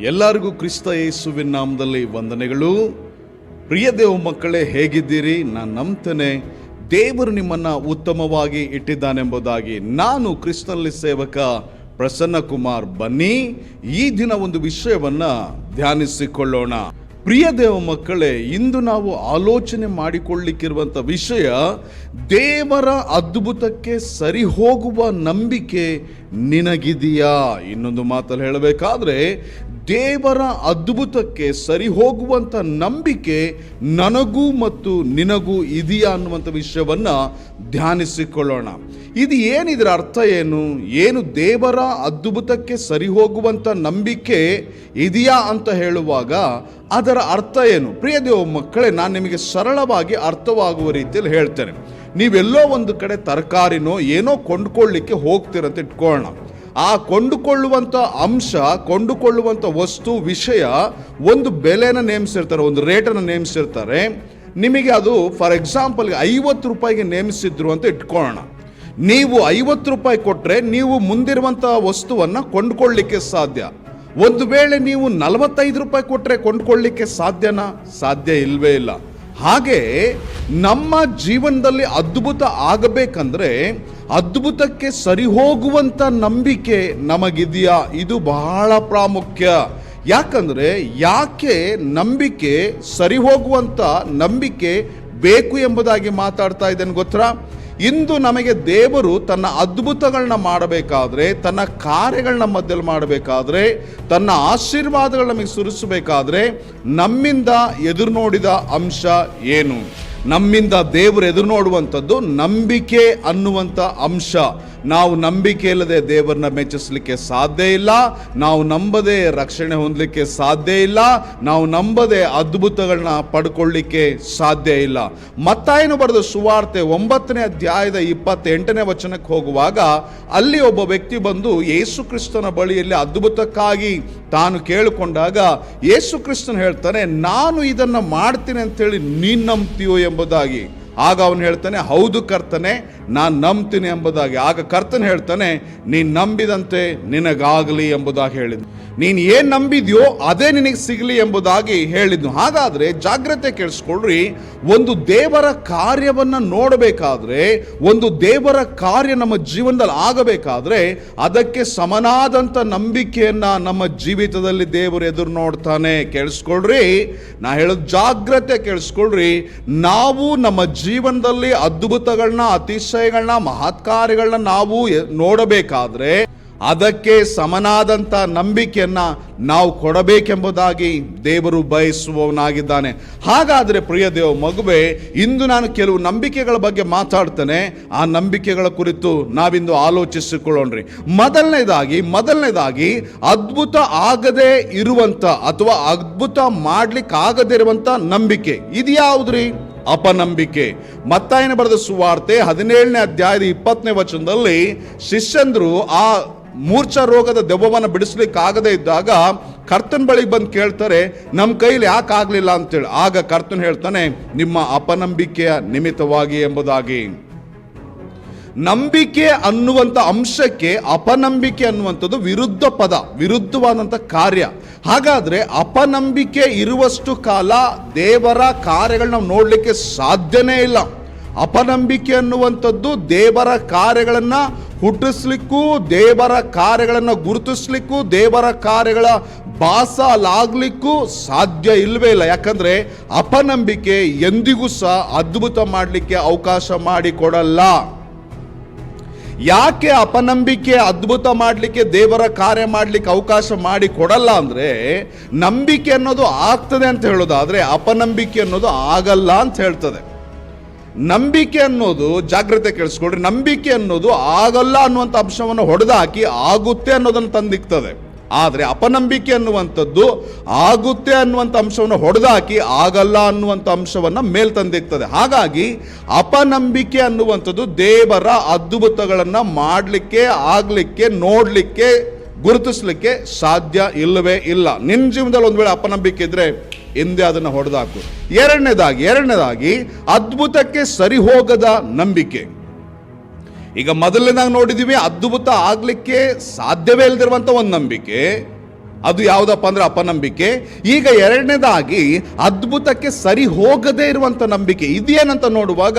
ಎಲ್ಲರಿಗೂ ಕ್ರಿಸ್ತ ಯೇಸುವಿನ ನಾಮದಲ್ಲಿ ವಂದನೆಗಳು. ಪ್ರಿಯ ದೇವ ಮಕ್ಕಳೇ, ಹೇಗಿದ್ದೀರಿ? ನಾನು ನಂಬ್ತೇನೆ. ದೇವರು ನಿಮ್ಮನ್ನು ಉತ್ತಮವಾಗಿ ಇಟ್ಟಿದ್ದಾನೆಂಬುದಾಗಿ ನಾನು ಕ್ರಿಸ್ತನಲ್ಲಿ ಸೇವಕ ಪ್ರಸನ್ನ ಕುಮಾರ್ ಬನ್ನಿ. ಈ ದಿನ ಒಂದು ವಿಷಯವನ್ನ ಧ್ಯಾನಿಸಿಕೊಳ್ಳೋಣ. ಪ್ರಿಯ ದೇವ ಮಕ್ಕಳೇ, ಇಂದು ನಾವು ಆಲೋಚನೆ ಮಾಡಿಕೊಳ್ಳಿಕ್ಕಿರುವಂಥ ವಿಷಯ, ದೇವರ ಅದ್ಭುತಕ್ಕೆ ಸರಿ ಹೋಗುವ ನಂಬಿಕೆ ನಿನಗಿದೆಯಾ? ಇನ್ನೊಂದು ಮಾತಲ್ಲಿ ಹೇಳಬೇಕಾದ್ರೆ ದೇವರ ಅದ್ಭುತಕ್ಕೆ ಸರಿ ಹೋಗುವಂಥ ನಂಬಿಕೆ ನನಗೂ ಮತ್ತು ನಿನಗೂ ಇದೆಯಾ ಅನ್ನುವಂಥ ವಿಷಯವನ್ನು ಧ್ಯಾನಿಸಿಕೊಳ್ಳೋಣ. ಇದು ಏನಿದರ ಅರ್ಥ ಏನು? ಏನು ದೇವರ ಅದ್ಭುತಕ್ಕೆ ಸರಿ ಹೋಗುವಂಥ ನಂಬಿಕೆ ಇದೆಯಾ ಅಂತ ಹೇಳುವಾಗ ಅದರ ಅರ್ಥ ಏನು? ಪ್ರಿಯ ದೇವ ಮಕ್ಕಳೇ, ನಾನು ನಿಮಗೆ ಸರಳವಾಗಿ ಅರ್ಥವಾಗುವ ರೀತಿಯಲ್ಲಿ ಹೇಳ್ತೇನೆ. ನೀವೆಲ್ಲೋ ಒಂದು ಕಡೆ ತರಕಾರಿನೋ ಏನೋ ಕೊಂಡ್ಕೊಳ್ಳಿಕ್ಕೆ ಹೋಗ್ತೀರಂತ ಇಟ್ಕೊಳ್ಳೋಣ ಆ ಕೊಂಡುಕೊಳ್ಳುವಂಥ ಅಂಶ ಕೊಂಡುಕೊಳ್ಳುವಂಥ ವಸ್ತು, ವಿಷಯ ಒಂದು ಬೆಲೆನ ನೇಮಿಸಿರ್ತಾರೆ, ಒಂದು ರೇಟನ್ನು ನೇಮಿಸಿರ್ತಾರೆ. ನಿಮಗೆ ಅದು ಫಾರ್ ಎಕ್ಸಾಂಪಲ್ಗೆ ಐವತ್ತು ರೂಪಾಯಿಗೆ ನೇಮಿಸಿದ್ರು ಅಂತ ಇಟ್ಕೊಳ್ಳೋಣ. ನೀವು ಐವತ್ತು ರೂಪಾಯಿ ಕೊಟ್ಟರೆ ನೀವು ಮುಂದಿರುವಂಥ ವಸ್ತುವನ್ನು ಕೊಂಡ್ಕೊಳ್ಳಿಕ್ಕೆ ಸಾಧ್ಯ. ಒಂದು ವೇಳೆ ನೀವು ನಲವತ್ತೈದು ರೂಪಾಯಿ ಕೊಟ್ಟರೆ ಕೊಂಡ್ಕೊಳ್ಳಿಕ್ಕೆ ಸಾಧ್ಯನಾ? ಸಾಧ್ಯ ಇಲ್ಲವೇ ಇಲ್ಲ. ಹಾಗೆ ನಮ್ಮ ಜೀವನದಲ್ಲಿ ಅದ್ಭುತ ಆಗಬೇಕಂದ್ರೆ ಅದ್ಭುತಕ್ಕೆ ಸರಿ ಹೋಗುವಂಥ ನಂಬಿಕೆ ನಮಗಿದೆಯಾ? ಇದು ಬಹಳ ಪ್ರಾಮುಖ್ಯ. ಯಾಕಂದರೆ ಯಾಕೆ ನಂಬಿಕೆ ಸರಿ ಹೋಗುವಂಥ ನಂಬಿಕೆ ಬೇಕು ಎಂಬುದಾಗಿ ಮಾತಾಡ್ತಾ ಇದ್ದೇನೆ ಗೊತ್ತಾ ಇಂದು ನಮಗೆ ದೇವರು ತನ್ನ ಅದ್ಭುತಗಳನ್ನ ಮಾಡಬೇಕಾದ್ರೆ, ತನ್ನ ಕಾರ್ಯಗಳನ್ನ ಮಧ್ಯದಲ್ಲಿ ಮಾಡಬೇಕಾದ್ರೆ, ತನ್ನ ಆಶೀರ್ವಾದಗಳು ನಮಗೆ ಸುರಿಸಬೇಕಾದ್ರೆ ನಮ್ಮಿಂದ ಎದುರು ನೋಡಿದ ಅಂಶ ಏನು? ನಮ್ಮಿಂದ ದೇವರು ಎದುರು ನೋಡುವಂಥದ್ದು ನಂಬಿಕೆ ಅನ್ನುವಂಥ ಅಂಶ. ನಾವು ನಂಬಿಕೆ ಇಲ್ಲದೆ ದೇವರನ್ನ ಮೆಚ್ಚಿಸಲಿಕ್ಕೆ ಸಾಧ್ಯ ಇಲ್ಲ. ನಾವು ನಂಬದೆ ರಕ್ಷಣೆ ಹೊಂದಲಿಕ್ಕೆ ಸಾಧ್ಯ ಇಲ್ಲ. ನಾವು ನಂಬದೆ ಅದ್ಭುತಗಳನ್ನ ಪಡ್ಕೊಳ್ಳಿಕ್ಕೆ ಸಾಧ್ಯ ಇಲ್ಲ. ಮತ್ತಾಯನು ಬರೆದ ಸುವಾರ್ತೆ ಒಂಬತ್ತನೇ ಅಧ್ಯಾಯದ ಇಪ್ಪತ್ತೆಂಟನೇ ವಚನಕ್ಕೆ ಹೋಗುವಾಗ ಅಲ್ಲಿ ಒಬ್ಬ ವ್ಯಕ್ತಿ ಬಂದು ಯೇಸು ಕ್ರಿಸ್ತನ ಬಳಿಯಲ್ಲಿ ಅದ್ಭುತಕ್ಕಾಗಿ ತಾನು ಕೇಳಿಕೊಂಡಾಗ ಯೇಸು ಕ್ರಿಸ್ತನ್ ಹೇಳ್ತಾನೆ, ನಾನು ಇದನ್ನು ಮಾಡ್ತೀನಿ ಅಂತೇಳಿ ನೀನು ನಂಬ್ತೀಯೋ ಎಂಬುದಾಗಿ. ಆಗ ಅವನು ಹೇಳ್ತಾನೆ, ಹೌದು ಕರ್ತನೆ, ನಾನು ನಂಬ್ತೀನಿ ಎಂಬುದಾಗಿ. ಆಗ ಕರ್ತನ್ ಹೇಳ್ತಾನೆ, ನೀನು ನಂಬಿದಂತೆ ನಿನಗಾಗಲಿ ಎಂಬುದಾಗಿ ಹೇಳಿದ್ನು. ನೀನು ಏನು ನಂಬಿದ್ಯೋ ಅದೇ ನಿನಗೆ ಸಿಗಲಿ ಎಂಬುದಾಗಿ ಹೇಳಿದ್ನು. ಹಾಗಾದರೆ ಜಾಗ್ರತೆ ಕೇಳಿಸ್ಕೊಳ್ರಿ, ಒಂದು ದೇವರ ಕಾರ್ಯವನ್ನು ನೋಡಬೇಕಾದ್ರೆ, ಒಂದು ದೇವರ ಕಾರ್ಯ ನಮ್ಮ ಜೀವನದಲ್ಲಿ ಆಗಬೇಕಾದ್ರೆ, ಅದಕ್ಕೆ ಸಮನಾದಂಥ ನಂಬಿಕೆಯನ್ನ ನಮ್ಮ ಜೀವಿತದಲ್ಲಿ ದೇವರು ಎದುರು ನೋಡ್ತಾನೆ. ಕೇಳಿಸ್ಕೊಳ್ರಿ, ನಾ ಹೇಳೋದು ಜಾಗ್ರತೆ ಕೇಳಿಸ್ಕೊಳ್ರಿ, ನಾವು ನಮ್ಮ ಜೀವನದಲ್ಲಿ ಅದ್ಭುತಗಳನ್ನ, ಅತಿಶಯಗಳನ್ನ, ಮಹತ್ಕಾರ್ಯಗಳನ್ನ ನಾವು ನೋಡಬೇಕಾದ್ರೆ ಅದಕ್ಕೆ ಸಮನಾದಂಥ ನಂಬಿಕೆಯನ್ನ ನಾವು ಕೊಡಬೇಕೆಂಬುದಾಗಿ ದೇವರು ಬಯಸುವವನಾಗಿದ್ದಾನೆ. ಹಾಗಾದರೆ ಪ್ರಿಯ ದೇವ ಮಗುವೆ, ಇಂದು ನಾನು ಕೆಲವು ನಂಬಿಕೆಗಳ ಬಗ್ಗೆ ಮಾತಾಡ್ತೇನೆ. ಆ ನಂಬಿಕೆಗಳ ಕುರಿತು ನಾವಿಂದು ಆಲೋಚಿಸಿಕೊಳ್ಳೋಣ್ರಿ. ಮೊದಲನೇದಾಗಿ ಮೊದಲನೇದಾಗಿ ಅದ್ಭುತ ಆಗದೆ ಇರುವಂತ ಅಥವಾ ಅದ್ಭುತ ಮಾಡ್ಲಿಕ್ಕೆ ಆಗದೇ ಇರುವಂತ ನಂಬಿಕೆ. ಇದು ಯಾವುದ್ರಿ ಅಪನಂಬಿಕೆ. ಮತ್ತಾಯನ ಬರೆದ ಸುವಾರ್ತೆ ಹದಿನೇಳನೇ ಅಧ್ಯಾಯದ ಇಪ್ಪತ್ತನೇ ವಚನದಲ್ಲಿ ಶಿಷ್ಯಂದ್ರು ಆ ಮೂರ್ಛ ರೋಗದ ದೆವ್ವವನ್ನು ಬಿಡಿಸ್ಲಿಕ್ಕೆ ಆಗದೇ ಇದ್ದಾಗ ಕರ್ತನ್ ಬಳಿಗೆ ಬಂದು ಕೇಳ್ತಾರೆ ನಮ್ಮ ಕೈಲಿ ಯಾಕೆ ಆಗಲಿಲ್ಲ? ಅಂತೇಳಿ. ಆಗ ಕರ್ತನ್ ಹೇಳ್ತಾನೆ, ನಿಮ್ಮ ಅಪನಂಬಿಕೆಯ ನಿಮಿತ್ತವಾಗಿ ಎಂಬುದಾಗಿ. ನಂಬಿಕೆ ಅನ್ನುವಂಥ ಅಂಶಕ್ಕೆ ಅಪನಂಬಿಕೆ ಅನ್ನುವಂಥದ್ದು ವಿರುದ್ಧ ಪದ ವಿರುದ್ಧವಾದಂಥ ಕಾರ್ಯ. ಹಾಗಾದರೆ ಅಪನಂಬಿಕೆ ಇರುವಷ್ಟು ಕಾಲ ದೇವರ ಕಾರ್ಯಗಳನ್ನ ನಾವು ನೋಡಲಿಕ್ಕೆ ಸಾಧ್ಯನೇ ಇಲ್ಲ. ಅಪನಂಬಿಕೆ ಅನ್ನುವಂಥದ್ದು ದೇವರ ಕಾರ್ಯಗಳನ್ನು ಹುಟ್ಟಿಸ್ಲಿಕ್ಕೂ, ದೇವರ ಕಾರ್ಯಗಳನ್ನು ಗುರುತಿಸ್ಲಿಕ್ಕೂ, ದೇವರ ಕಾರ್ಯಗಳ ಬಾಸಲಾಗ್ಲಿಕ್ಕೂ ಸಾಧ್ಯ ಇಲ್ಲವೇ ಇಲ್ಲ. ಯಾಕಂದರೆ ಅಪನಂಬಿಕೆ ಎಂದಿಗೂ ಸಹ ಅದ್ಭುತ ಮಾಡಲಿಕ್ಕೆ ಅವಕಾಶ ಮಾಡಿಕೊಡಲ್ಲ. ಯಾಕೆ ಅಪನಂಬಿಕೆ ಅದ್ಭುತ ಮಾಡಲಿಕ್ಕೆ ದೇವರ ಕಾರ್ಯ ಮಾಡಲಿಕ್ಕೆ ಅವಕಾಶ ಮಾಡಿ ಕೊಡಲ್ಲ ಅಂದರೆ ನಂಬಿಕೆ ಅನ್ನೋದು ಆಗ್ತದೆ ಅಂತ ಹೇಳೋದಾದರೆ ಅಪನಂಬಿಕೆ ಅನ್ನೋದು ಆಗಲ್ಲ ಅಂತ ಹೇಳ್ತದೆ. ನಂಬಿಕೆ ಅನ್ನೋದು ಜಾಗ್ರತೆ ಕೇಳಿಸ್ಕೊಳ್ರಿ. ನಂಬಿಕೆ ಅನ್ನೋದು ಆಗಲ್ಲ ಅನ್ನುವಂಥ ಅಂಶವನ್ನು ಹೊಡೆದಾಕಿ ಆಗುತ್ತೆ ಅನ್ನೋದನ್ನು ತಂದಿಕ್ತದೆ ಆದರೆ ಅಪನಂಬಿಕೆ ಅನ್ನುವಂಥದ್ದು ಆಗುತ್ತೆ ಅನ್ನುವಂಥ ಅಂಶವನ್ನು ಹೊಡೆದಾಕಿ ಆಗಲ್ಲ ಅನ್ನುವಂಥ ಅಂಶವನ್ನು ಮೇಲ್ ತಂದಿರ್ತದೆ. ಹಾಗಾಗಿ ಅಪನಂಬಿಕೆ ಅನ್ನುವಂಥದ್ದು ದೇವರ ಅದ್ಭುತಗಳನ್ನು ಮಾಡಲಿಕ್ಕೆ, ಆಗಲಿಕ್ಕೆ, ನೋಡಲಿಕ್ಕೆ, ಗುರುತಿಸ್ಲಿಕ್ಕೆ ಸಾಧ್ಯ ಇಲ್ಲವೇ ಇಲ್ಲ. ನಿನ್ನ ಜೀವನದಲ್ಲಿ ಒಂದು ವೇಳೆ ಅಪನಂಬಿಕೆ ಇದ್ರೆ ಹಿಂದೆ ಅದನ್ನು ಹೊಡೆದಾಕು. ಎರಡನೇದಾಗಿ ಎರಡನೇದಾಗಿ ಅದ್ಭುತಕ್ಕೆ ಸರಿ ಹೋಗದ ನಂಬಿಕೆ. ಈಗ ಮೊದಲನೇದಾಗಿ ನೋಡಿದ್ದೀವಿ ಅದ್ಭುತ ಆಗಲಿಕ್ಕೆ ಸಾಧ್ಯವೇ ಇಲ್ಲದಿರುವಂಥ ಒಂದು ನಂಬಿಕೆ. ಅದು ಯಾವುದಪ್ಪ ಅಂದರೆ ಅಪನಂಬಿಕೆ. ಈಗ ಎರಡನೇದಾಗಿ ಅದ್ಭುತಕ್ಕೆ ಸರಿ ಹೋಗದೇ ಇರುವಂಥ ನಂಬಿಕೆ. ಇದೇನಂತ ನೋಡುವಾಗ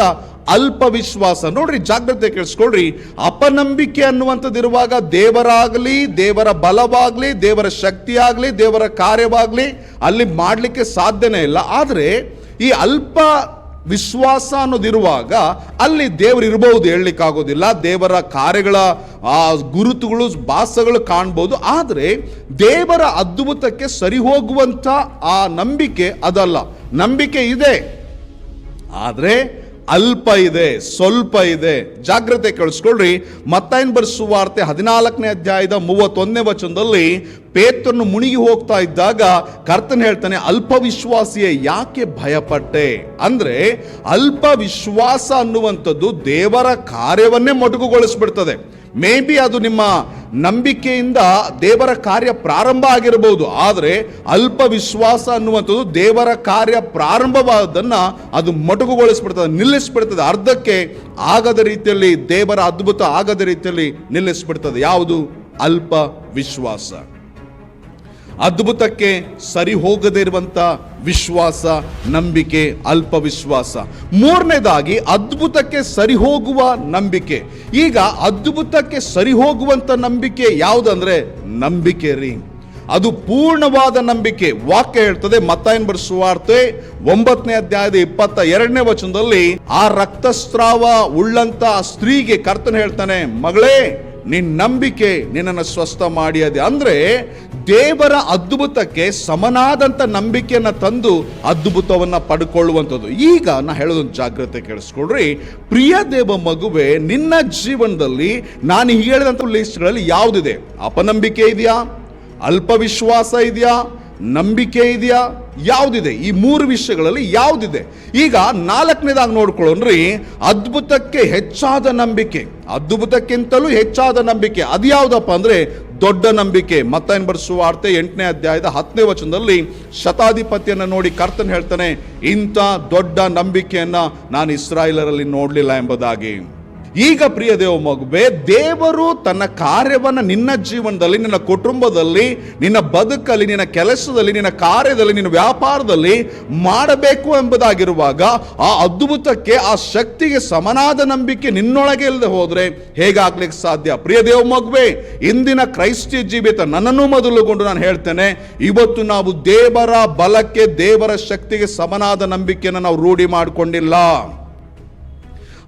ಅಲ್ಪ ವಿಶ್ವಾಸ. ನೋಡ್ರಿ, ಜಾಗ್ರತೆ ಕೇಳಿಸ್ಕೊಳ್ರಿ. ಅಪನಂಬಿಕೆ ಅನ್ನುವಂಥದ್ದು ಇರುವಾಗ ದೇವರಾಗಲಿ, ದೇವರ ಬಲವಾಗಲಿ, ದೇವರ ಶಕ್ತಿಯಾಗಲಿ, ದೇವರ ಕಾರ್ಯವಾಗಲಿ ಅಲ್ಲಿ ಮಾಡಲಿಕ್ಕೆ ಸಾಧ್ಯನೇ ಇಲ್ಲ. ಆದರೆ ಈ ಅಲ್ಪ ವಿಶ್ವಾಸ ಅನ್ನೋದಿರುವಾಗ ಅಲ್ಲಿ ದೇವರು ಇರಬಹುದು ಹೇಳಲಿಕ್ಕಾಗೋದಿಲ್ಲ. ದೇವರ ಕಾರ್ಯಗಳ, ಆ ಗುರುತುಗಳು, ಭಾಸಗಳು ಕಾಣ್ಬೋದು. ಆದರೆ ದೇವರ ಅದ್ಭುತಕ್ಕೆ ಸರಿ ಹೋಗುವಂಥ ಆ ನಂಬಿಕೆ ಅದಲ್ಲ. ನಂಬಿಕೆ ಇದೆ. ಆದರೆ ಅಲ್ಪ ಇದೆ, ಸ್ವಲ್ಪ ಇದೆ. ಜಾಗ್ರತೆ ಕೇಳಿಸ್ಕೊಳ್ರಿ. ಮತ್ತೈನ್ ಬರ್ಸುವಾರ್ತೆ ಹದಿನಾಲ್ಕನೇ ಅಧ್ಯಾಯದ ಮೂವತ್ತೊಂದನೇ ವಚನದಲ್ಲಿ ಪೇತ್ರನ್ನು ಮುಣಿಗಿ ಹೋಗ್ತಾ ಇದ್ದಾಗ ಕರ್ತನ ಹೇಳ್ತಾನೆ, ಅಲ್ಪ ವಿಶ್ವಾಸಿಯೇ, ಯಾಕೆ ಭಯಪಟ್ಟೆ? ಅಂದ್ರೆ ಅಲ್ಪ ವಿಶ್ವಾಸ ಅನ್ನುವಂಥದ್ದು ದೇವರ ಕಾರ್ಯವನ್ನೇ ಮೊಟಕುಗೊಳಿಸ್ಬಿಡ್ತದೆ. ಮೇ ಬಿ ಅದು ನಿಮ್ಮ ನಂಬಿಕೆಯಿಂದ ದೇವರ ಕಾರ್ಯ ಪ್ರಾರಂಭ ಆಗಿರಬಹುದು. ಆದರೆ ಅಲ್ಪ ವಿಶ್ವಾಸ ಅನ್ನುವಂಥದ್ದು ದೇವರ ಕಾರ್ಯ ಪ್ರಾರಂಭವಾದನ್ನ ಅದು ಮೊಟಕುಗೊಳಿಸ್ಬಿಡ್ತದೆ, ನಿಲ್ಲಿಸ್ಬಿಡ್ತದೆ. ಅರ್ಧಕ್ಕೆ ಆಗದ ರೀತಿಯಲ್ಲಿ ದೇವರ ಅದ್ಭುತ ಆಗದ ರೀತಿಯಲ್ಲಿ ನಿಲ್ಲಿಸ್ಬಿಡ್ತದೆ. ಯಾವುದು? ಅಲ್ಪ ವಿಶ್ವಾಸ. ಅದ್ಭುತಕ್ಕೆ ಸರಿ ಹೋಗದೇ ಇರುವಂಥ ವಿಶ್ವಾಸ, ನಂಬಿಕೆ, ಅಲ್ಪ ವಿಶ್ವಾಸ. ಮೂರನೇದಾಗಿ ಅದ್ಭುತಕ್ಕೆ ಸರಿ ಹೋಗುವ ನಂಬಿಕೆ. ಈಗ ಅದ್ಭುತಕ್ಕೆ ಸರಿ ಹೋಗುವಂತ ನಂಬಿಕೆ ಯಾವುದಂದ್ರೆ ನಂಬಿಕೆ ರೀ. ಅದು ಪೂರ್ಣವಾದ ನಂಬಿಕೆ. ವಾಕ್ಯ ಹೇಳ್ತದೆ ಮತ್ತಾಯನ್ ಬರೆಸುವಾರ್ತೆ ಒಂಬತ್ತನೇ ಅಧ್ಯಾಯದ ಇಪ್ಪತ್ತ ಎರಡನೇ ವಚನದಲ್ಲಿ, ಆ ರಕ್ತಸ್ರಾವ ಉಳ್ಳಂತ ಸ್ತ್ರೀಗೆ ಕರ್ತನ ಹೇಳ್ತಾನೆ, ಮಗಳೇ ನಿನ್ ನಂಬಿಕೆ ನಿನ್ನನ್ನು ಸ್ವಸ್ಥ ಮಾಡಿಯದೆ. ಅಂದ್ರೆ ದೇವರ ಅದ್ಭುತಕ್ಕೆ ಸಮನಾದಂತ ನಂಬಿಕೆಯನ್ನು ತಂದು ಅದ್ಭುತವನ್ನ ಪಡ್ಕೊಳ್ಳುವಂಥದ್ದು. ಈಗ ನಾ ಹೇಳೋದೊಂದು ಜಾಗ್ರತೆ ಕೇಳಿಸ್ಕೊಳ್ರಿ ಪ್ರಿಯ ದೇವ ಮಗುವೆ, ನಿನ್ನ ಜೀವನದಲ್ಲಿ ನಾನು ಹೇಳಿದಂಥ ಲಿಸ್ಟ್ಗಳಲ್ಲಿ ಯಾವುದಿದೆ? ಅಪನಂಬಿಕೆ ಇದೆಯಾ? ಅಲ್ಪ ವಿಶ್ವಾಸ ಇದೆಯಾ? ನಂಬಿಕೆ ಇದೆಯಾ? ಯಾವುದಿದೆ? ಈ ಮೂರು ವಿಷಯಗಳಲ್ಲಿ ಯಾವುದಿದೆ? ಈಗ ನಾಲ್ಕನೇದಾಗಿ ನೋಡ್ಕೊಳ್ಳೋಣ್ರಿ. ಅದ್ಭುತಕ್ಕೆ ಹೆಚ್ಚಾದ ನಂಬಿಕೆ. ಅದ್ಭುತಕ್ಕಿಂತಲೂ ಹೆಚ್ಚಾದ ನಂಬಿಕೆ. ಅದು ಯಾವುದಪ್ಪ ಅಂದ್ರೆ ದೊಡ್ಡ ನಂಬಿಕೆ. ಮತ್ತೇನ್ ಬರೆಸುವ ಅರ್ಥ ಎಂಟನೇ ಅಧ್ಯಾಯದ ಹತ್ತನೇ ವಚನದಲ್ಲಿ ಶತಾಧಿಪತಿಯನ್ನ ನೋಡಿ ಕರ್ತನ್ ಹೇಳ್ತಾನೆ, ಇಂಥ ದೊಡ್ಡ ನಂಬಿಕೆಯನ್ನ ನಾನು ಇಸ್ರಾಯೇಲರಲ್ಲಿ ನೋಡಲಿಲ್ಲ ಎಂಬುದಾಗಿ. ಈಗ ಪ್ರಿಯ ದೇವ ಮಗುವೆ, ದೇವರು ತನ್ನ ಕಾರ್ಯವನ್ನು ನಿನ್ನ ಜೀವನದಲ್ಲಿ, ನಿನ್ನ ಕುಟುಂಬದಲ್ಲಿ, ನಿನ್ನ ಬದುಕಲ್ಲಿ, ನಿನ್ನ ಕೆಲಸದಲ್ಲಿ, ನಿನ್ನ ಕಾರ್ಯದಲ್ಲಿ, ನಿನ್ನ ವ್ಯಾಪಾರದಲ್ಲಿ ಮಾಡಬೇಕು ಎಂಬುದಾಗಿರುವಾಗ ಆ ಅದ್ಭುತಕ್ಕೆ, ಆ ಶಕ್ತಿಗೆ ಸಮನಾದ ನಂಬಿಕೆ ನಿನ್ನೊಳಗೆ ಇಲ್ಲದೆ ಹೋದರೆ ಹೇಗಾಗ್ಲಿಕ್ಕೆ ಸಾಧ್ಯ? ಪ್ರಿಯ ದೇವ ಮಗುವೆ, ಇಂದಿನ ಕ್ರೈಸ್ತಿಯ ಜೀವಿತ ನನ್ನನ್ನು ಮೊದಲುಗೊಂಡು ನಾನು ಹೇಳ್ತೇನೆ, ಇವತ್ತು ನಾವು ದೇವರ ಬಲಕ್ಕೆ, ದೇವರ ಶಕ್ತಿಗೆ ಸಮನಾದ ನಂಬಿಕೆಯನ್ನು ನಾವು ರೂಢಿ ಮಾಡಿಕೊಂಡಿಲ್ಲ.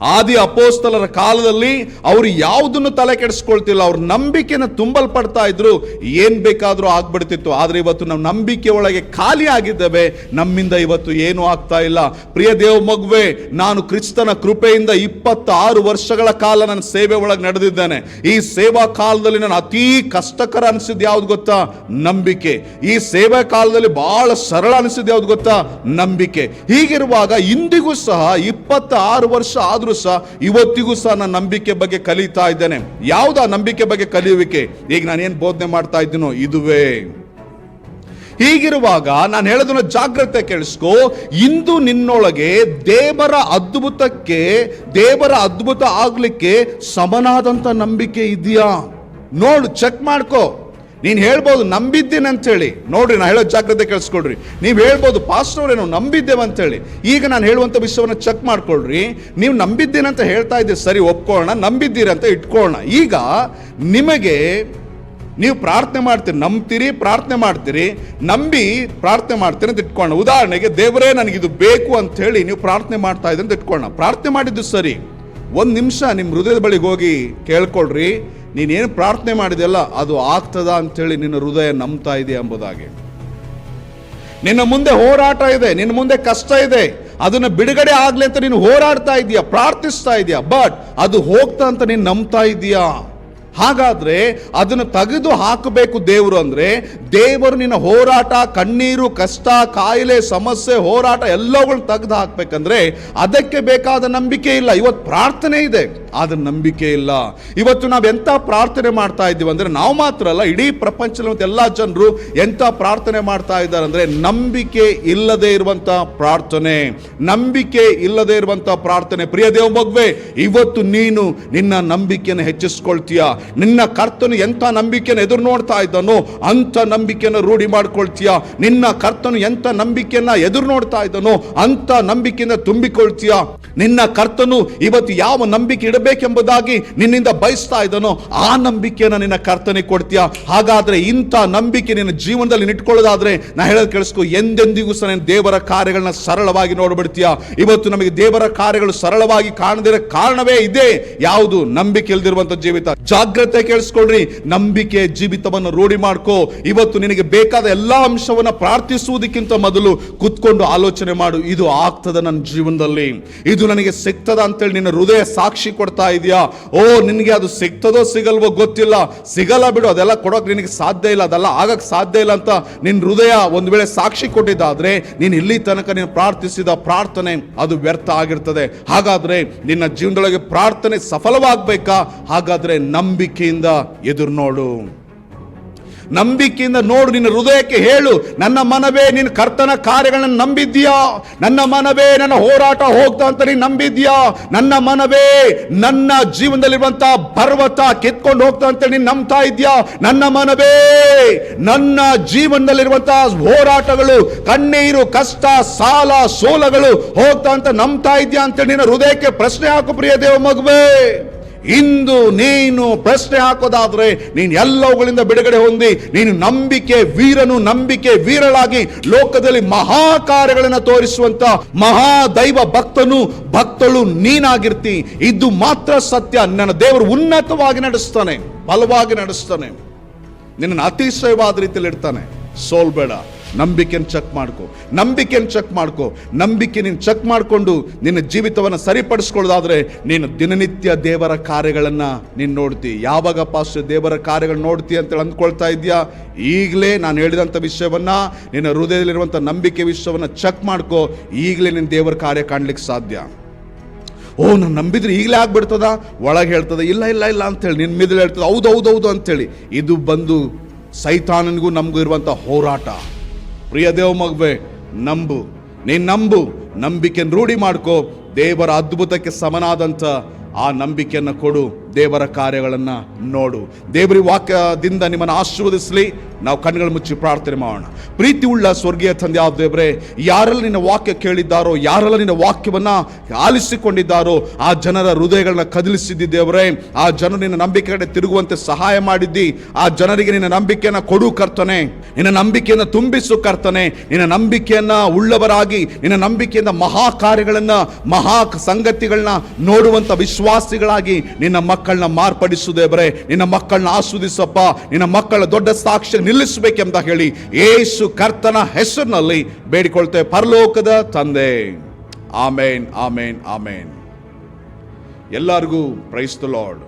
ಆದಿ ಅಪೋಸ್ತಲರ ಕಾಲದಲ್ಲಿ ಅವರು ಯಾವುದನ್ನು ತಲೆ ಕೆಡಿಸ್ಕೊಳ್ತಿಲ್ಲ, ಅವ್ರ ನಂಬಿಕೆನ ತುಂಬಲ್ಪಡ್ತಾ ಇದ್ರು, ಏನ್ ಬೇಕಾದ್ರೂ ಆಗ್ಬಿಡ್ತಿತ್ತು. ಆದ್ರೆ ಇವತ್ತು ನಾವು ನಂಬಿಕೆ ಒಳಗೆ ಖಾಲಿ ಆಗಿದ್ದೇವೆ. ನಮ್ಮಿಂದ ಇವತ್ತು ಏನೂ ಆಗ್ತಾ ಇಲ್ಲ. ಪ್ರಿಯ ದೇವ ಮಗುವೆ, ನಾನು ಕ್ರಿಸ್ತನ ಕೃಪೆಯಿಂದ ಇಪ್ಪತ್ತಾರು ವರ್ಷಗಳ ಕಾಲ ನನ್ನ ಸೇವೆ ಒಳಗೆ ನಡೆದಿದ್ದೇನೆ. ಈ ಸೇವಾ ಕಾಲದಲ್ಲಿ ನಾನು ಅತೀ ಕಷ್ಟಕರ ಅನಿಸಿದ್ದು ಯಾವ್ದು ಗೊತ್ತಾ? ನಂಬಿಕೆ. ಈ ಸೇವಾ ಕಾಲದಲ್ಲಿ ಬಹಳ ಸರಳ ಅನಿಸಿದ್ದು ಯಾವ್ದು ಗೊತ್ತಾ? ನಂಬಿಕೆ. ಹೀಗಿರುವಾಗ ಇಂದಿಗೂ ಸಹ ಇಪ್ಪತ್ತ ಆರು ವರ್ಷ ಆದ್ರೂ ಸಹ ಇವತ್ತಿಗೂ ಸಹ ನಾನು ನಂಬಿಕೆ ಬಗ್ಗೆ ಕಲಿತಾ ಇದ್ದೇನೆ. ಯಾವ್ದು ನಂಬಿಕೆ ಬಗ್ಗೆ ಕಲಿಯುವಿಕೆ? ಈಗ ನಾನು ಏನ್ ಬೋಧನೆ ಮಾಡ್ತಾ ಇದ್ದೀನೋ ಇದುವೇ. ಹೀಗಿರುವಾಗ ನಾನು ಹೇಳೋದನ್ನ ಜಾಗ್ರತೆ ಕೇಳಿಸ್ಕೊ. ಇಂದು ನಿನ್ನೊಳಗೆ ದೇವರ ಅದ್ಭುತಕ್ಕೆ, ದೇವರ ಅದ್ಭುತ ಆಗ್ಲಿಕ್ಕೆ ಸಮನಾದಂತ ನಂಬಿಕೆ ಇದೆಯಾ? ನೋಡು ಚೆಕ್ ಮಾಡ್ಕೋ. ನೀನು ಹೇಳ್ಬೋದು ನಂಬಿದ್ದೀನಿ ಅಂತೇಳಿ. ನೋಡ್ರಿ ನಾನು ಹೇಳೋ ಜಾಗ್ರತೆ ಕೇಳಿಸ್ಕೊಳ್ರಿ ನೀವು ಹೇಳ್ಬೋದು, ಪಾಸ್ಟರ್, ಏನೋ ನಂಬಿದ್ದೇವೆ ಅಂತೇಳಿ. ಈಗ ನಾನು ಹೇಳುವಂಥ ವಿಷಯವನ್ನು ಚೆಕ್ ಮಾಡ್ಕೊಳ್ರಿ. ನೀವು ನಂಬಿದ್ದೀನಿ ಅಂತ ಹೇಳ್ತಾ ಇದ್ದೀರಿ, ಸರಿ, ಒಪ್ಕೊಳ್ಳೋಣ. ನಂಬಿದ್ದೀರಿ ಅಂತ ಇಟ್ಕೊಳ್ಳೋಣ. ಈಗ ನಿಮಗೆ ನೀವು ಪ್ರಾರ್ಥನೆ ಮಾಡ್ತೀರಿ, ನಂಬ್ತೀರಿ, ಪ್ರಾರ್ಥನೆ ಮಾಡ್ತೀರಿ, ನಂಬಿ ಪ್ರಾರ್ಥನೆ ಮಾಡ್ತೀರಿ ಅಂತ ಇಟ್ಕೊಳ್ಳೋಣ. ಉದಾಹರಣೆಗೆ, ದೇವರೇ, ನನಗಿದು ಬೇಕು ಅಂತ ಹೇಳಿ ನೀವು ಪ್ರಾರ್ಥನೆ ಮಾಡ್ತಾ ಇದ್ದೀರಿ ಅಂತ ಇಟ್ಕೊಳ್ಳೋಣ. ಪ್ರಾರ್ಥನೆ ಮಾಡಿದ್ದು ಸರಿ. ಒಂದು ನಿಮಿಷ ನಿಮ್ಮ ಹೃದಯದ ಬಳಿಗೆ ಹೋಗಿ ಕೇಳ್ಕೊಳ್ರಿ. ನೀನೇನು ಪ್ರಾರ್ಥನೆ ಮಾಡಿದೆಯಲ್ಲ ಅದು ಆಗ್ತದ ಅಂಥೇಳಿ ನಿನ್ನ ಹೃದಯ ನಂಬ್ತಾ ಇದೆ ಎಂಬುದಾಗಿ. ನಿನ್ನ ಮುಂದೆ ಹೋರಾಟ ಇದೆ, ನಿನ್ನ ಮುಂದೆ ಕಷ್ಟ ಇದೆ, ಅದನ್ನು ಬಿಡುಗಡೆ ಆಗಲಿ ಅಂತ ನೀನು ಹೋರಾಡ್ತಾ ಇದೀಯಾ, ಪ್ರಾರ್ಥಿಸ್ತಾ ಇದೆಯಾ, ಬಟ್ ಅದು ಹೋಗ್ತಾ ಅಂತ ನೀನು ನಂಬ್ತಾ ಇದೀಯಾ? ಹಾಗಾದ್ರೆ ಅದನ್ನು ತೆಗೆದು ಹಾಕಬೇಕು ದೇವರು ಅಂದರೆ ದೇವರು ನಿನ್ನ ಹೋರಾಟ, ಕಣ್ಣೀರು, ಕಷ್ಟ, ಕಾಯಿಲೆ, ಸಮಸ್ಯೆ, ಹೋರಾಟ ಎಲ್ಲವುಗಳು ತೆಗೆದು ಹಾಕಬೇಕಂದ್ರೆ ಅದಕ್ಕೆ ಬೇಕಾದ ನಂಬಿಕೆ ಇಲ್ಲ. ಇವತ್ತು ಪ್ರಾರ್ಥನೆ ಇದೆ, ಆದ್ರೆ ನಂಬಿಕೆ ಇಲ್ಲ. ಇವತ್ತು ನಾವು ಎಂತ ಪ್ರಾರ್ಥನೆ ಮಾಡ್ತಾ ಇದ್ದೀವಿ ಅಂದ್ರೆ ನಾವು ಮಾತ್ರ ಅಲ್ಲ, ಇಡೀ ಪ್ರಪಂಚದಲ್ಲಿ ಮತ್ತು ಎಲ್ಲ ಜನರು ಎಂತ ಪ್ರಾರ್ಥನೆ ಮಾಡ್ತಾ ಇದ್ದಾರೆ ಅಂದ್ರೆ ನಂಬಿಕೆ ಇಲ್ಲದೆ ಇರುವಂಥ ಪ್ರಾರ್ಥನೆ. ನಂಬಿಕೆ ಇಲ್ಲದೆ ಇರುವಂಥ ಪ್ರಾರ್ಥನೆ. ಪ್ರಿಯ ದೇವ ಮಗುವೆ ಇವತ್ತು ನೀನು ನಿನ್ನ ನಂಬಿಕೆಯನ್ನು ಹೆಚ್ಚಿಸ್ಕೊಳ್ತೀಯ? ನಿನ್ನ ಕರ್ತನು ಎಂಥ ನಂಬಿಕೆಯನ್ನು ಎದುರು ನೋಡ್ತಾ ಇದ್ದಾನೋ ಅಂಥ ನಂಬಿಕೆಯನ್ನು ರೂಢಿ ಮಾಡ್ಕೊಳ್ತೀಯ? ನಿನ್ನ ಕರ್ತನು ಎಂಥ ನಂಬಿಕೆಯನ್ನು ಎದುರು ನೋಡ್ತಾ ಇದ್ದಾನೋ ಅಂಥ ನಂಬಿಕೆಯಿಂದ ತುಂಬಿಕೊಳ್ತೀಯ? ನಿನ್ನ ಕರ್ತನು ಇವತ್ತು ಯಾವ ನಂಬಿಕೆ ಇಡಬೇಕೆಂಬುದಾಗಿ ನಿನ್ನಿಂದ ಬಯಸ್ತಾ ಇದ್ದಾನೋ ಆ ನಂಬಿಕೆಯನ್ನು ನಿನ್ನ ಕರ್ತನಿಗೆ ಕೊಡ್ತೀಯ? ಹಾಗಾದ್ರೆ ಇಂಥ ನಂಬಿಕೆ ನಿನ್ನ ಜೀವನದಲ್ಲಿ ನಿಟ್ಕೊಳ್ಳೋದಾದರೆ ನಾ ಹೇಳೋದು ಕೇಳಿಸ್ಕೊ, ಎಂದೆಂದಿಗೂ ಸಹ ನೀನು ದೇವರ ಕಾರ್ಯಗಳನ್ನ ಸರಳವಾಗಿ ನೋಡ್ಬಿಡ್ತೀಯ? ಇವತ್ತು ನಮಗೆ ದೇವರ ಕಾರ್ಯಗಳು ಸರಳವಾಗಿ ಕಾಣದಿರೋ ಕಾರಣವೇ ಇದೆ. ಯಾವುದು ನಂಬಿಕೆ ಇಲ್ದಿರುವಂತ ಜೀವಿತ. ಜಾಗ್ರತೆ ಕೇಳಿಸ್ಕೊಳ್ರಿ. ನಂಬಿಕೆ ಜೀವಿತವನ್ನು ರೂಢಿ ಮಾಡ್ಕೊ. ಇವತ್ತು ನಿನಗೆ ಬೇಕಾದ ಎಲ್ಲಾ ಅಂಶವನ್ನು ಪ್ರಾರ್ಥಿಸುವುದಕ್ಕಿಂತ ಮೊದಲು ಕುತ್ಕೊಂಡು ಆಲೋಚನೆ ಮಾಡು. ಇದು ಆಗ್ತದೆ ನನ್ನ ಜೀವನದಲ್ಲಿ. ಇದು ನನಗೆ ಸಿಗ್ತದ ಅಂತೇಳಿ ನಿನ್ನ ಹೃದಯ ಸಾಕ್ಷಿ ಕೊಡ್ತಾ ಇದೆಯಾ? ಓ, ನಿನಗೆ ಅದು ಸಿಗ್ತದೋ ಸಿಗಲ್ವೋ ಗೊತ್ತಿಲ್ಲ. ಸಿಗಲ್ಲ ಬಿಡು, ಅದೆಲ್ಲ ಕೊಡೋಕೆ ನಿನಗೆ ಸಾಧ್ಯ ಇಲ್ಲ. ಅದೆಲ್ಲ ಆಗಕ್ಕೆ ಸಾಧ್ಯ ಇಲ್ಲ ಅಂತ ನಿನ್ನ ಹೃದಯ ಒಂದು ವೇಳೆ ಸಾಕ್ಷಿ ಕೊಟ್ಟಿದ್ದಾದ್ರೆ ನೀನು ಇಲ್ಲಿ ತನಕ ನೀನು ಪ್ರಾರ್ಥಿಸಿದ ಪ್ರಾರ್ಥನೆ ಅದು ವ್ಯರ್ಥ ಆಗಿರ್ತದೆ. ಹಾಗಾದ್ರೆ ನಿನ್ನ ಜೀವನದೊಳಗೆ ಪ್ರಾರ್ಥನೆ ಸಫಲವಾಗಬೇಕಾ? ಹಾಗಾದ್ರೆ ನಂಬಿಕೆಯಿಂದ ಎದುರು ನೋಡು. ನಂಬಿಕೆಯಿಂದ ನೋಡು, ನಿನ್ನ ಹೃದಯಕ್ಕೆ ಹೇಳು, ನನ್ನ ಮನವೇ, ನಿನ್ನ ಕರ್ತನ ಕಾರ್ಯಗಳನ್ನು ನಂಬಿದ್ಯಾ ನನ್ನ ಮನವೇ, ನನ್ನ ಹೋರಾಟ ಹೋಗ್ತಾ ಅಂತ ನೀನು ನಂಬಿದ್ಯಾ ನನ್ನ ಮನವೇ, ನನ್ನ ಜೀವನದಲ್ಲಿರುವಂತಹ ಪರ್ವತ ಕೆತ್ಕೊಂಡು ಹೋಗ್ತಾ ಅಂತ ನೀನು ನಂಬ್ತಾ ಇದ್ಯಾ ನನ್ನ ಮನವೇ, ನನ್ನ ಜೀವನದಲ್ಲಿರುವಂತಹ ಹೋರಾಟಗಳು ಕಣ್ಣೀರು ಕಷ್ಟ, ಸಾಲ, ಸೋಲಗಳು ಹೋಗ್ತಾ ಅಂತ ನಂಬ್ತಾ ಇದ್ಯಾ ಅಂತ ನಿನ್ನ ಹೃದಯಕ್ಕೆ ಪ್ರಶ್ನೆ ಹಾಕು, ಪ್ರಿಯ ದೇವ ಮಗುವೇ. ಇಂದು ನೀನು ಪ್ರಶ್ನೆ ಹಾಕೋದಾದ್ರೆ ನೀನು ಎಲ್ಲವುಗಳಿಂದ ಬಿಡುಗಡೆ ಹೊಂದಿ, ನೀನು ನಂಬಿಕೆ ವೀರನು ನಂಬಿಕೆ ವೀರಳಾಗಿ ಲೋಕದಲ್ಲಿ ಮಹಾ ಕಾರ್ಯಗಳನ್ನು ತೋರಿಸುವಂತ ಮಹಾ ದೈವ ಭಕ್ತನು, ಭಕ್ತಳು ನೀನಾಗಿರ್ತಿ. ಇದು ಮಾತ್ರ ಸತ್ಯ. ನನ್ನ ದೇವರು ಉನ್ನತವಾಗಿ ನಡೆಸ್ತಾನೆ, ಬಲವಾಗಿ ನಡೆಸ್ತಾನೆ. ನಿನ್ನನ್ನು ಅತಿಶಯವಾದ ರೀತಿಯಲ್ಲಿ ಇಡ್ತಾನೆ. ಸೋಲ್ಬೇಡ. ನಂಬಿಕೆಯನ್ನು ಚೆಕ್ ಮಾಡ್ಕೊ. ನಂಬಿಕೆಯನ್ನು ಚೆಕ್ ಮಾಡ್ಕೊ. ನಂಬಿಕೆ ನೀನು ಚೆಕ್ ಮಾಡಿಕೊಂಡು ನಿನ್ನ ಜೀವಿತವನ್ನು ಸರಿಪಡಿಸ್ಕೊಳ್ಳೋದಾದರೆ ನೀನು ದಿನನಿತ್ಯ ದೇವರ ಕಾರ್ಯಗಳನ್ನು ನೀನು ನೋಡ್ತಿ. ಯಾವಾಗ ಪಾಸ್ ದೇವರ ಕಾರ್ಯಗಳು ನೋಡ್ತಿ ಅಂತೇಳಿ ಅಂದ್ಕೊಳ್ತಾ ಇದೆಯಾ? ಈಗಲೇ ನಾನು ಹೇಳಿದಂಥ ವಿಷಯವನ್ನು, ನಿನ್ನ ಹೃದಯದಲ್ಲಿರುವಂಥ ನಂಬಿಕೆ ವಿಷಯವನ್ನು ಚೆಕ್ ಮಾಡ್ಕೊ. ಈಗಲೇ ನಿನ್ನ ದೇವರ ಕಾರ್ಯ ಕಾಣಲಿಕ್ಕೆ ಸಾಧ್ಯ. ಓ, ನಾನು ನಂಬಿದ್ರೆ ಈಗಲೇ ಆಗ್ಬಿಡ್ತದ? ಒಳಗೆ ಹೇಳ್ತದೆ, ಇಲ್ಲ ಇಲ್ಲ ಇಲ್ಲ ಅಂತೇಳಿ. ನಿನ್ನ ಮಿದ್ಲು ಹೇಳ್ತದೆ, ಹೌದು ಹೌದು ಹೌದು ಅಂತೇಳಿ. ಇದು ಬಂದು ಸೈತಾನನಿಗೂ ನಮಗೂ ಇರುವಂಥ ಹೋರಾಟ. ಪ್ರಿಯ ದೇವ ಮಗುವೆ, ನಂಬು. ನೀನು ನಂಬು ನಂಬಿಕೆಯನ್ನು ರೂಢಿ ಮಾಡ್ಕೋ. ದೇವರ ಅದ್ಭುತಕ್ಕೆ ಸಮನಾದಂಥ ಆ ನಂಬಿಕೆಯನ್ನು ಕೊಡು. ದೇವರ ಕಾರ್ಯಗಳನ್ನು ನೋಡು. ದೇವರ ವಾಕ್ಯದಿಂದ ನಿಮ್ಮನ್ನು ಆಶೀರ್ವದಿಸಲಿ. ನಾವು ಕಣ್ಣುಗಳು ಮುಚ್ಚಿ ಪ್ರಾರ್ಥನೆ ಮಾಡೋಣ. ಪ್ರೀತಿ ಉಳ್ಳ ಸ್ವರ್ಗೀಯ ತಂದೆ ಆದ ದೇವರೇ, ಯಾರೆಲ್ಲ ನಿನ್ನ ವಾಕ್ಯ ಕೇಳಿದ್ದಾರೋ, ಯಾರೆಲ್ಲ ನಿನ್ನ ವಾಕ್ಯವನ್ನ ಆಲಿಸಿಕೊಂಡಿದ್ದಾರೋ, ಆ ಜನರ ಹೃದಯಗಳನ್ನ ಕದಲಿಸಿದ್ದಿ ದೇವರೇ. ಆ ಜನರು ನಿನ್ನ ನಂಬಿಕೆ ಕಡೆ ತಿರುಗುವಂತೆ ಸಹಾಯ ಮಾಡಿದ್ದಿ. ಆ ಜನರಿಗೆ ನಿನ್ನ ನಂಬಿಕೆಯನ್ನ ಕೊಡು ಕರ್ತನೆ. ನಿನ್ನ ನಂಬಿಕೆಯನ್ನು ತುಂಬಿಸು ಕರ್ತನೆ. ನಿನ್ನ ನಂಬಿಕೆಯನ್ನ ಉಳ್ಳವರಾಗಿ, ನಿನ್ನ ನಂಬಿಕೆಯಿಂದ ಮಹಾ ಕಾರ್ಯಗಳನ್ನ ಮಹಾ ಸಂಗತಿಗಳನ್ನ ನೋಡುವಂತ ವಿಶ್ವಾಸಿಗಳಾಗಿ ನಿನ್ನ ಮಕ್ಕಳನ್ನ ಮಾರ್ಪಡಿಸು ದೇವರೇ, ನಿನ್ನ ಮಕ್ಕಳನ್ನ ಆಸ್ವಾದಿಸಪ್ಪ, ನಿನ್ನ ಮಕ್ಕಳ ದೊಡ್ಡ ಸಾಕ್ಷ್ಯ ನಿಲ್ಲಿಸಬೇಕೆಂತ ಹೇಳಿ ಏಸು ಕರ್ತನ ಹೆಸರಿನಲ್ಲಿ ಬೇಡಿಕೊಳ್ತೇವೆ. ಪರಲೋಕದ ತಂದೆ. ಆಮೇನ್ ಆಮೇನ್ ಆಮೇನ್. ಎಲ್ಲರಿಗೂ ಪ್ರೈಸ್ ದ ಲಾರ್ಡ್